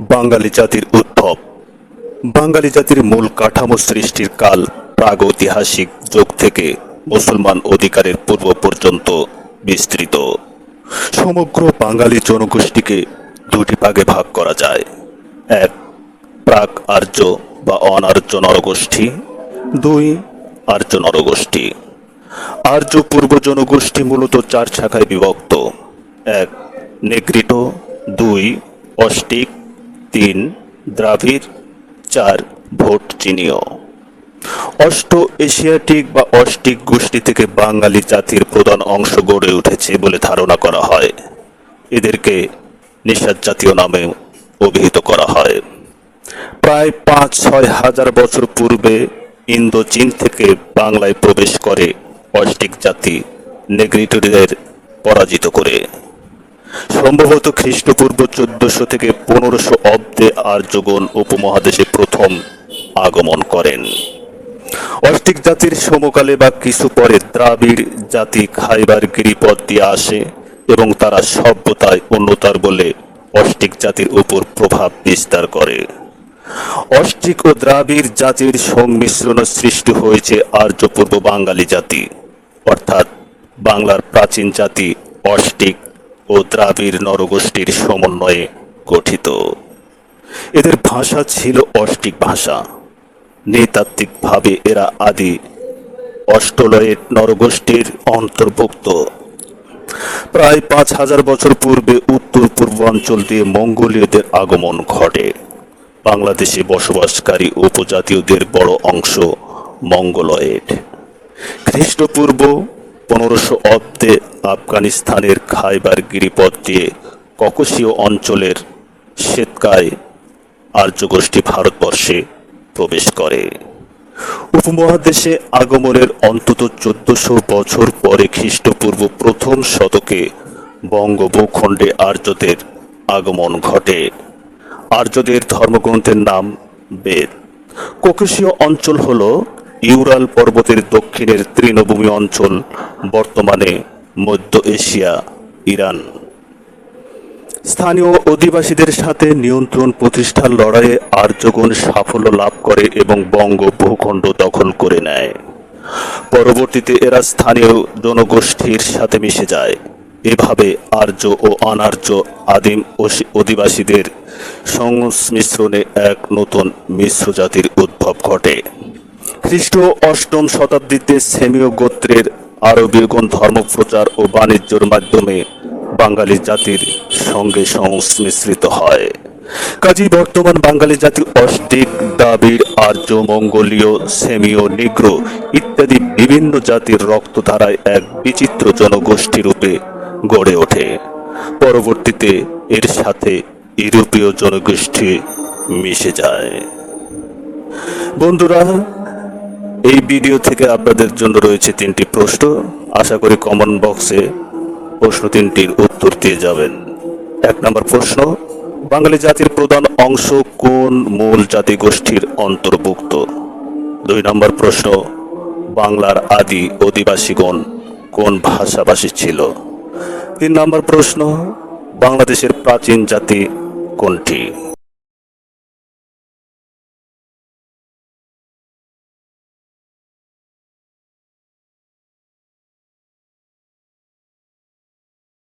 বাঙালি জাতির উদ্ভব। বাঙালি জাতির মূল কাঠামো সৃষ্টির কাল প্রাগৈতিহাসিক যুগ থেকে মুসলমান অধিকারের পূর্ব পর্যন্ত বিস্তৃত। সমগ্র বাঙালি জনগোষ্ঠীকে দুটি ভাগে ভাগ করা যায়। এক প্রাক আর্য বা অনার্য নরগোষ্ঠী। দুই, আর্য নরগোষ্ঠী। আর্য পূর্ব জনগোষ্ঠী মূলত চার শাখায় বিভক্ত। এক, নেগ্রিটো। দুই অস্টিক তিন দ্রাভিড় চার, ভোট চিনীয় অষ্ট এশিয়াটিক বা অস্টিক গোষ্ঠী থেকে বাঙালি জাতির প্রধান অংশ গড়ে উঠেছে বলে ধারণা করা হয়। এদেরকে নিষাদ জাতীয় নামে অভিহিত করা হয়। প্রায় পাঁচ, ছয় হাজার বছর পূর্বে ইন্দো চীন থেকে বাংলায় প্রবেশ করে অস্টিক জাতি নেগ্রিটোরিদের পরাজিত করে। সম্ভবত খ্রিস্টপূর্ব চোদ্দশো থেকে পনেরোশো অব্দে আর্যগণ উপমহাদেশে প্রথম আগমন করেন। অস্টিক জাতির সমকালে বা কিছু পরে দ্রাবিড় জাতি খাইবার গিরিপথ দিয়ে আসে এবং তারা সভ্যতায় উন্নতার বলে অস্টিক জাতির উপর প্রভাব বিস্তার করে। অস্টিক ও দ্রাবিড় জাতির সংমিশ্রণ সৃষ্টি হয়েছে আর্য পূর্ব বাঙালি জাতি। অর্থাৎ বাংলার প্রাচীন জাতি অস্টিক ও দ্রাবিড় নরগোষ্ঠীর সমন্বয়ে গঠিত। এদের ভাষা ছিল অষ্টিক ভাষা। নৃতাত্ত্বিকভাবে এরা আদি অষ্টলয়েড নরগোষ্ঠীর অন্তর্ভুক্ত। প্রায় পাঁচ হাজার বছর পূর্বে উত্তর পূর্বাঞ্চল দিয়ে মঙ্গোলীয়দের আগমন ঘটে। বাংলাদেশে বসবাসকারী উপজাতীয়দের বড় অংশ মঙ্গলয়েড। খ্রিস্টপূর্ব পনেরোশো অব্দে আফগানিস্তানের খাইবার গিরিপথ দিয়ে ককসীয় অঞ্চলের শ্বেতকায় আর্যগোষ্ঠী ভারতবর্ষে প্রবেশ করে। উপমহাদেশে আগমনের অন্তত চোদ্দশো বছর পরে খ্রিস্টপূর্ব প্রথম শতকে বঙ্গভূখণ্ডে আর্যদের আগমন ঘটে। আর্যদের ধর্মগ্রন্থের নাম বেদ। কোকেশীয় অঞ্চল হল ইউরাল পর্বতের দক্ষিণের তৃণভূমি অঞ্চল, বর্তমানে মধ্য এশিয়া, ইরান। স্থানীয় অধিবাসীদের সাথে নিয়ন্ত্রণ প্রতিষ্ঠার লড়াইয়ে আর্যগণ সাফল্য লাভ করে এবং বঙ্গ ভূখণ্ড দখল করে নেয়। পরবর্তীতে এরা স্থানীয় জনগোষ্ঠীর সাথে মিশে যায়। এভাবে আর্য ও অনার্য আদিম অধিবাসীদের সংমিশ্রণে এক নতুন মিশ্র জাতির উদ্ভব ঘটে। খ্রিস্ট অষ্টম শতাব্দীতে সেমীয় গোত্রের আরবীয়গণ ধর্মপ্রচার ও বাণিজ্যের মাধ্যমে বাঙালি জাতির সঙ্গে সংমিশ্রিত হয়। কাজী বর্তমান বাঙালি জাতি অষ্টিক দ্রাবিড় আর্য, মঙ্গোলীয়, সেমীয়, নিগ্রো ইত্যাদি বিভিন্ন জাতির রক্তধারায় এক বিচিত্র জনগোষ্ঠী রূপে গড়ে ওঠে। পরবর্তীতে এর সাথে ইউরোপীয় জনগোষ্ঠী মিশে যায়। বন্ধুরা এই ভিডিও থেকে আপনাদের জন্য রয়েছে তিনটি প্রশ্ন। আশা করি কমেন্ট বক্সে প্রশ্ন তিনটির উত্তর দিয়ে যাবেন। এক নম্বর প্রশ্ন, বাঙালি জাতির প্রধান অংশ কোন মূল জাতিগোষ্ঠীর অন্তর্ভুক্ত? দুই নম্বর প্রশ্ন, বাংলার আদি অধিবাসীগণ কোন ভাষাভাষী ছিল? তিন নম্বর প্রশ্ন, বাংলাদেশের প্রাচীন জাতি কোনটি?